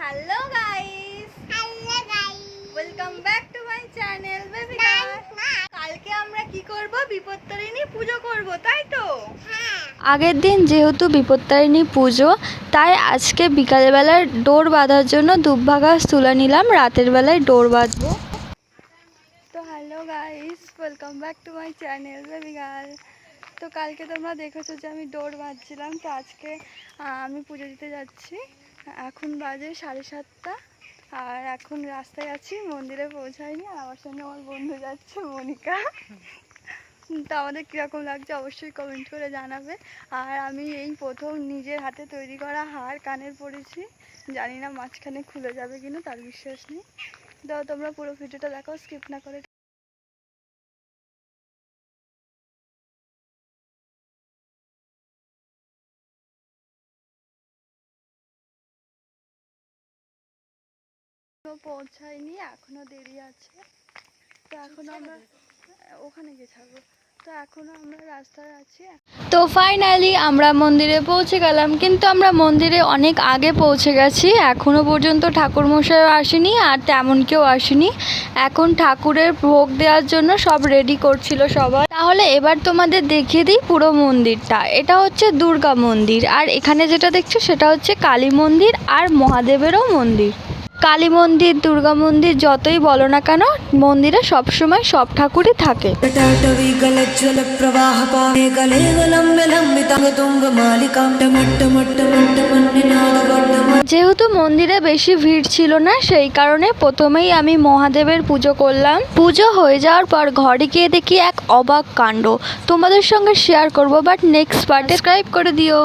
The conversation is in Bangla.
হ্যালো কালকে আমরা কি তাই তো আগের দিন যেহেতু বিপত্তারিণী পুজো, তাই আজকে বিকালবেলার ডোর বাঁধার জন্য দুব্বা গাছ তুলে নিলাম, রাতের বেলায় ডোর বাঁধবো। Welcome back to my channel baby girl তো কালকে তোমরা দেখেছ যে আমি ডোর বাঁধছিলাম তো আজকে আমি পুজো দিতে যাচ্ছি। এখন বাজে সাড়ে সাতটা, আর এখন রাস্তায় আছি, মন্দিরে পৌঁছায়নি আর আমার সঙ্গে আমার বন্ধু যাচ্ছে, মনিকা। তো আমাদের কীরকম লাগছে অবশ্যই কমেন্ট করে জানাবে। আর আমি এই প্রথম নিজের হাতে তৈরি করা হার কানের পরেছি। জানি না মাঝখানে খুলে যাবে কিনা, তার বিশ্বাস নেই। তো তোমরা পুরো ভিডিওটা দেখো স্কিপ না করে পৌঁছায়নি এখনও দেরি আছে। তো এখনও আমরা ওখানে গিয়ে থাকব তো এখনও আমরা রাস্তায় আছি। তো ফাইনালি আমরা মন্দিরে পৌঁছে গেলাম কিন্তু আমরা মন্দিরে অনেক আগে পৌঁছে গেছি। এখনও পর্যন্ত ঠাকুর মশাইও আসেনি আর তেমন কেউ আসেনি। এখন ঠাকুরের ভোগ দেওয়ার জন্য সব রেডি করছিল সবাই। তাহলে এবার তোমাদের দেখিয়ে দিই পুরো মন্দিরটা। এটা হচ্ছে দুর্গা মন্দির। আর এখানে যেটা দেখছ সেটা হচ্ছে কালী মন্দির আর মহাদেবেরও মন্দির। কালী মন্দির দুর্গা মন্দির যতই বলো না কেন মন্দিরে সবসময় সব ঠাকুরই থাকে। যেহেতু মন্দিরে বেশি ভিড় ছিল না সেই কারণে প্রথমেই আমি মহাদেবের পুজো করলাম। পুজো হয়ে যাওয়ার পর ঘরে গিয়ে দেখি এক অবাক কাণ্ড। তোমাদের সঙ্গে শেয়ার করব বাট নেক্সট পার্টিসক্রাইব করে দিও।